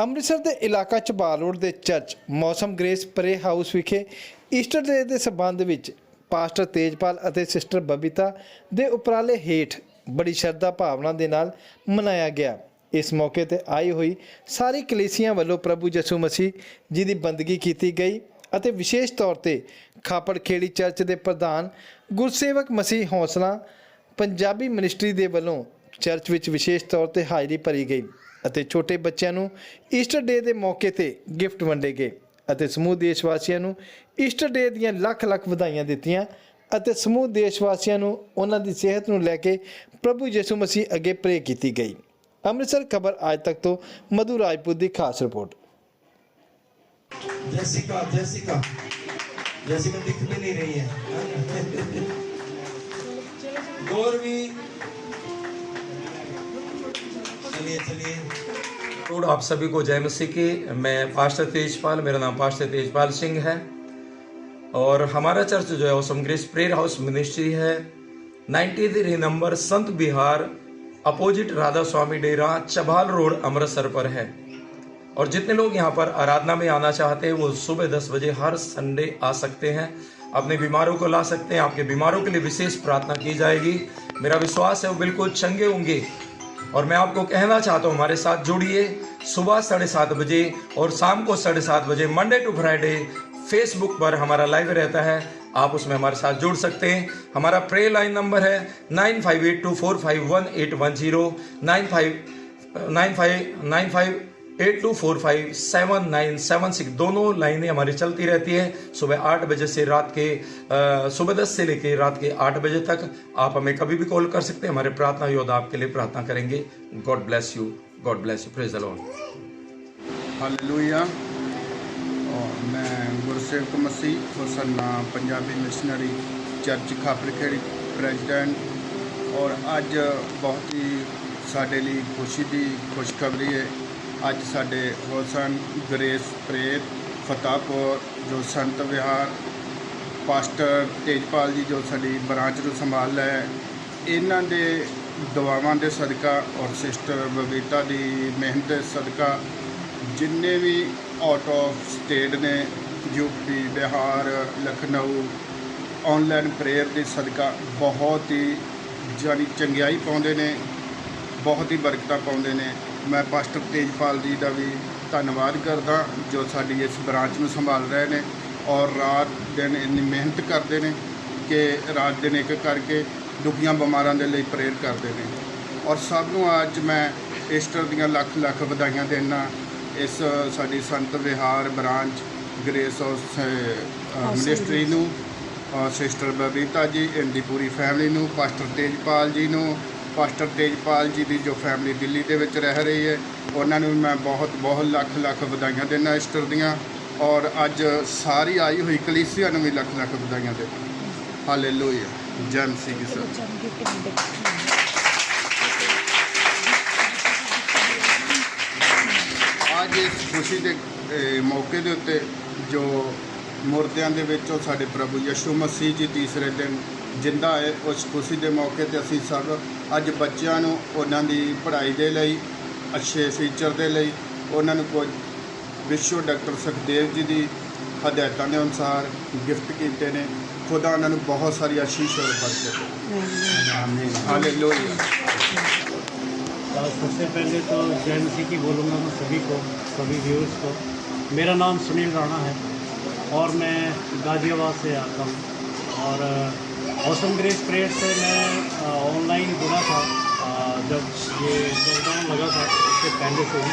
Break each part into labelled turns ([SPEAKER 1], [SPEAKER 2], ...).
[SPEAKER 1] ਅੰਮ੍ਰਿਤਸਰ ਦੇ ਇਲਾਕਾ ਚਬਾਲ ਰੋਡ ਦੇ ਚਰਚ ਮੌਸਮ ਗ੍ਰੇਸ ਪ੍ਰੇ ਹਾਊਸ ਵਿਖੇ ਈਸਟਰ ਡੇ ਦੇ ਸਬੰਧ ਵਿੱਚ ਪਾਸਟਰ ਤੇਜਪਾਲ ਅਤੇ ਸਿਸਟਰ ਬਬੀਤਾ ਦੇ ਉਪਰਾਲੇ ਹੇਠ ਬੜੀ ਸ਼ਰਧਾ ਭਾਵਨਾ ਦੇ ਨਾਲ ਮਨਾਇਆ ਗਿਆ। ਇਸ ਮੌਕੇ ਤੇ ਆਈ ਹੋਈ ਸਾਰੀ ਕਲੀਸੀਆਂ ਵੱਲੋਂ ਪ੍ਰਭੂ ਯਿਸੂ ਮਸੀਹ ਜੀ ਦੀ ਬੰਦਗੀ ਕੀਤੀ ਗਈ ਅਤੇ ਵਿਸ਼ੇਸ਼ ਤੌਰ ਤੇ ਖਾਪੜ ਖੇੜੀ ਚਰਚ ਦੇ ਪ੍ਰਧਾਨ ਗੁਰਸੇਵਕ ਮਸੀਹ ਹੌਸਲਾ ਪੰਜਾਬੀ ਮਿਨਿਸਟਰੀ ਦੇ ਵੱਲੋਂ ਚਰਚ ਵਿੱਚ ਵਿਸ਼ੇਸ਼ ਤੌਰ ਤੇ ਹਾਜ਼ਰੀ ਭਰੀ ਗਈ ਅਤੇ ਛੋਟੇ ਬੱਚਿਆਂ ਨੂੰ ਈਸਟਰ ਡੇ ਦੇ ਮੌਕੇ ਤੇ ਗਿਫਟ ਵੰਡੇ ਗਏ ਅਤੇ ਸਮੂਹ ਦੇਸ਼ ਵਾਸੀਆਂ ਨੂੰ ਈਸਟਰ ਡੇ ਦੀਆਂ ਲੱਖ-ਲੱਖ ਵਧਾਈਆਂ ਦਿੱਤੀਆਂ ਅਤੇ ਸਮੂਹ ਦੇਸ਼ ਵਾਸੀਆਂ ਨੂੰ ਉਹਨਾਂ ਦੀ ਸਿਹਤ ਨੂੰ ਲੈ ਕੇ ਪ੍ਰਭੂ ਯਿਸੂ ਮਸੀਹ ਅੱਗੇ ਪ੍ਰੇ ਕੀਤੀ ਗਈ। ਅੰਮ੍ਰਿਤਸਰ ਖਬਰ ਅੱਜ ਤੱਕ ਤੋਂ ਮਧੂ ਰਾਜਪੂਤ ਦੀ ਖਾਸ
[SPEAKER 2] ਰਿਪੋਰਟ। Jessica Jessica. ਜੈਸਿਕਾ ਦਿਖ ਨਹੀਂ ਰਹੀ ਹੈ। ਗੌਰਵੀ चलिए चलिए।
[SPEAKER 3] रोड आप सभी को जय मसीह की। मैं पास्टर तेजपाल, मेरा नाम पास्टर तेजपाल सिंह है। और हमारा चर्च जो है, वो समग्रेस प्रेयर हाउस मिनिस्ट्री है। 93 number Sant Bihar, opposite Radha Swami Dera, Chabal road, Amritsar पर है। और जितने लोग यहाँ पर आराधना में आना चाहते हैं, वो सुबह दस बजे हर संडे आ सकते हैं। अपने बीमारों को ला सकते हैं। आपके बीमारों के लिए विशेष प्रार्थना की जाएगी। मेरा विश्वास है, वो बिल्कुल चंगे होंगे। और मैं आपको कहना चाहता हूँ, हमारे साथ जुड़िए सुबह साढ़े सात बजे और शाम को साढ़े सात बजे मंडे टू फ्राइडे फेसबुक पर हमारा लाइव रहता है। आप उसमें हमारे साथ जुड़ सकते हैं। हमारा प्रे लाइन नंबर है nine five eight two four five one eight one zero, nine five nine five nine five eight two four five seven nine seven six दोनों लाइनें हमारी चलती रहती है सुबह आठ बजे से रात के सुबह दस से लेकर रात के आठ बजे तक। आप हमें कभी भी कॉल कर सकते हैं, हमारे प्रार्थना योद्धा आपके लिए प्रार्थना करेंगे। God bless you God bless you praise alone hallelujah
[SPEAKER 4] और मैं Gursewak Masih हुसन्ना Punjabi missionary church Khapar Kheri president और ਅੱਜ बहुत ही साढ़े लिए खुशी ਦੀ खुशखबरी है। ਅੱਜ ਸਾਡੇ ਹੋਸਨ ਗ੍ਰੇਸ ਪ੍ਰੇਤ ਫਤਾਪੁਰ ਜੋ ਸੰਤ ਵਿਹਾਰ, ਪਾਸਟਰ ਤੇਜਪਾਲ ਜੀ ਜੋ ਸਾਡੀ ਬ੍ਰਾਂਚ ਨੂੰ ਸੰਭਾਲ ਰਿਹਾ ਹੈ। ਇਹਨਾਂ ਦੇ ਦੁਆਵਾਂ ਦੇ ਸਦਕਾ ਔਰ ਸਿਸਟਰ ਬਬੀਤਾ ਦੀ ਮਿਹਨਤ ਦੇ ਸਦਕਾ ਜਿੰਨੇ ਵੀ ਆਊਟ ਆਫ ਸਟੇਟ ਨੇ UP Bihar, Lucknow online prayer ਦੇ ਸਦਕਾ ਬਹੁਤ ਹੀ ਜਾਨੀ ਚੰਗਿਆਈ ਪਾਉਂਦੇ ਨੇ, ਬਹੁਤ ਹੀ ਬਰਕਤਾਂ ਪਾਉਂਦੇ ਨੇ। ਮੈਂ ਪਾਸਟਰ ਤੇਜਪਾਲ ਜੀ ਦਾ ਵੀ ਧੰਨਵਾਦ ਕਰਦਾ ਜੋ ਸਾਡੀ ਇਸ ਬ੍ਰਾਂਚ ਨੂੰ ਸੰਭਾਲ ਰਹੇ ਨੇ ਔਰ ਰਾਤ ਦਿਨ ਇੰਨੀ ਮਿਹਨਤ ਕਰਦੇ ਨੇ ਕਿ ਰਾਤ ਦਿਨ ਇੱਕ ਕਰਕੇ ਦੁਖੀਆਂ ਬਿਮਾਰਾਂ ਦੇ ਲਈ ਪ੍ਰੇਅਰ ਕਰਦੇ ਨੇ। ਔਰ ਸਭ ਨੂੰ ਅੱਜ ਮੈਂ ਈਸਟਰ ਦੀਆਂ ਲੱਖ ਲੱਖ ਵਧਾਈਆਂ ਦੇਣਾ ਇਸ ਸਾਡੀ Sant Vihar branch grace house ministry ਨੂੰ ਸਿਸਟਰ ਬਬੀਤਾ ਜੀ ਇਹਦੀ ਪੂਰੀ ਫੈਮਿਲੀ ਨੂੰ ਪਾਸਟਰ ਤੇਜਪਾਲ ਜੀ ਨੂੰ ਪਾਸਟਰ ਤੇਜਪਾਲ ਜੀ ਦੀ ਜੋ ਫੈਮਿਲੀ ਦਿੱਲੀ ਦੇ ਵਿੱਚ ਰਹਿ ਰਹੀ ਹੈ ਉਹਨਾਂ ਨੂੰ ਮੈਂ ਬਹੁਤ ਬਹੁਤ ਲੱਖ ਲੱਖ ਵਧਾਈਆਂ ਦਿੰਦਾ ਈਸਟਰ ਦੀਆਂ ਔਰ ਅੱਜ ਸਾਰੀ ਆਈ ਹੋਈ ਕਲੀਸਿਆ ਨੂੰ ਵੀ ਲੱਖ ਲੱਖ ਵਧਾਈਆਂ ਦਿੰਦਾ। ਹਾਲੇਲੂਇਆ ਜੈ ਮਸੀਹ ਕੀ ਸਰ ਅੱਜ ਇਸ ਖੁਸ਼ੀ ਦੇ ਮੌਕੇ ਦੇ ਉੱਤੇ ਜੋ ਮੁਰਦਿਆਂ ਦੇ ਵਿੱਚੋਂ ਸਾਡੇ ਪ੍ਰਭੂ ਯਸ਼ੂ ਮਸੀਹ ਜੀ ਤੀਸਰੇ ਦਿਨ ਜਿੰਦਾ ਹੈ ਉਸ ਖੁਸ਼ੀ ਦੇ ਮੌਕੇ ਤੇ ਅਸੀਂ ਸਭ ਅੱਜ ਬੱਚਿਆਂ ਨੂੰ ਉਹਨਾਂ ਦੀ ਪੜ੍ਹਾਈ ਦੇ ਲਈ ਅੱਛੇ ਫਿਊਚਰ ਦੇ ਲਈ ਉਹਨਾਂ ਨੂੰ ਕੁਝ ਵਿਸ਼ਵ ਡਾਕਟਰ ਸੁਖਦੇਵ ਜੀ ਦੀ ਹਦਾਇਤਾਂ ਦੇ ਅਨੁਸਾਰ ਗਿਫਟ ਕੀਤੇ ਨੇ। ਖੁਦਾ ਉਹਨਾਂ ਨੂੰ ਬਹੁਤ ਸਾਰੀ ਆਸ਼ੀਸ਼ ਔਰ ਬਰਕਤ ਆਮੀਨ ਹਾਲੇਲੂਇਆ
[SPEAKER 5] सबसे पहले तो जय मसीह की बोलूँगा मैं सभी को सभी व्यूअर्स को मेरा नाम सुनील राणा है और मैं गाज़ियाबाद से आता हूँ। और औसम ग्रेस प्रेयर से मैं ऑनलाइन जुड़ा था जब ये लॉकडाउन लगा था उससे पहले से ही।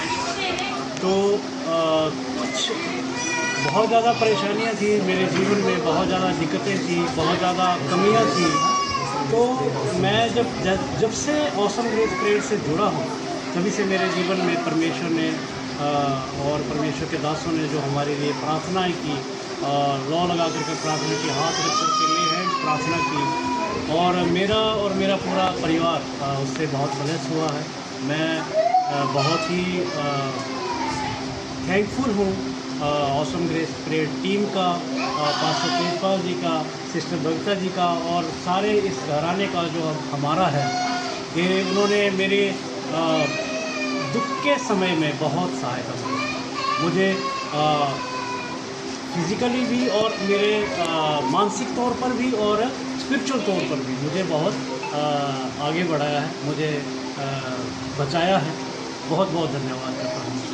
[SPEAKER 5] तो कुछ बहुत ज़्यादा परेशानियाँ थी मेरे जीवन में बहुत ज़्यादा दिक्कतें थी बहुत ज़्यादा कमियाँ थी। तो मैं जब जब से औसम ग्रेस प्रेयर से जुड़ा हूँ तभी से मेरे जीवन में परमेश्वर ने अ, और परमेश्वर के दासों ने जो हमारे लिए प्रार्थनाएँ की लॉ लगा करके प्रार्थना की, हाथ रख करके ले हैंड प्रार्थना की। और मेरा और मेरा पूरा परिवार उससे बहुत ब्लेस हुआ है। मैं बहुत ही थैंकफुल हूँ ऑसम ग्रेस प्रेयर टीम का पास्टर तेजपाल जी का सिस्टर बबीता जी का, और सारे इस घराने का जो हमारा है, ये उन्होंने मेरे दुख के समय में बहुत सहायता मिली मुझे फिज़िकली भी और मेरे मानसिक तौर पर भी और स्पिरिचुअल तौर पर भी मुझे बहुत आ, आगे बढ़ाया है मुझे आ, बचाया है। बहुत बहुत धन्यवाद करता हूँ।